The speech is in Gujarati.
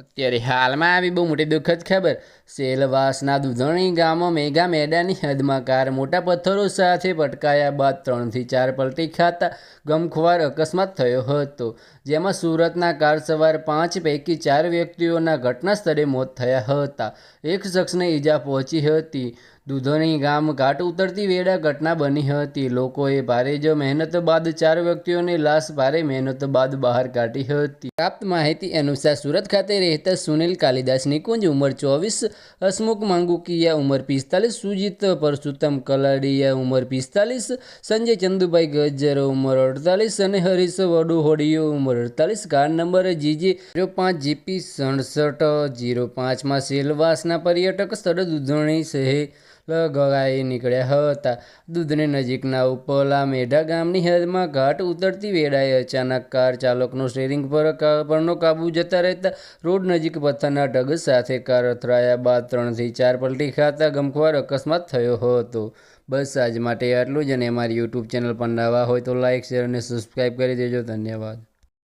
ત્યારે હાલમાં આવી બહુ મોટી દુઃખદ ખબર. સેલવાસના દુધણી ગામમાં મેગા મેદાની હદમાં કાર મોટા પથ્થરો સાથે પટકાયા બાદ ત્રણથી ચાર પલટી ખાતા ગમખ્વાર અકસ્માત થયો હતો. જેમાં સુરતના કાર સવાર પાંચ પૈકી ચાર વ્યક્તિઓના ઘટના સ્થળે મોત થયા હતા. એક શખ્સને ઈજા પહોંચી હતી. દુધણી ગામ ઘાટ ઉતરતી વેળા ઘટના બની હતી. લોકોએ ભારે જ મહેનત બાદ ચાર વ્યક્તિઓની લાશ ભારે મહેનત બાદ બહાર કાઢી હતી. પ્રાપ્ત માહિતી અનુસાર સુરત ખાતે રહેતા સુનિલ કાલિદાસ નિકુંજ ઉંમર ચોવીસ, હસમુખ માંગુકિયા ઉંમર પિસ્તાલીસ, સુજીત પરસુત્તમ કલાડિયા ઉંમર પિસ્તાલીસ, સંજય ચંદુભાઈ ગજ્જર ઉંમર અડતાલીસ અને હરીશ વડુહોડિયો ઉંમર અડતાલીસ. કાર નંબર જીજી ઝીરો પાંચ જીપી સડસઠ જીરો પાંચમાં સેલવાસના પર્યટક સ્થળ દૂધણી શહેર ગવાઈ નીકળ્યા હતા. દૂધની નજીકના ઉપલા મેઢા ગામની હદમાં ઘાટ ઉતરતી વેળાએ અચાનક કાર ચાલકનો સ્ટેરિંગ પર પરનો કાબુ જતા રહેતા રોડ નજીક પથ્થરના ઢગ સાથે કાર અથડાયા બાદ ત્રણથી ચાર પલટી ખાતા ગમખ્વાર અકસ્માત થયો હતો. બસ આજ માટે આટલું જ અને અમારી યુટ્યુબ ચેનલ પર નવા હોય તો લાઇક શેર અને સબસ્ક્રાઈબ કરી દેજો. ધન્યવાદ.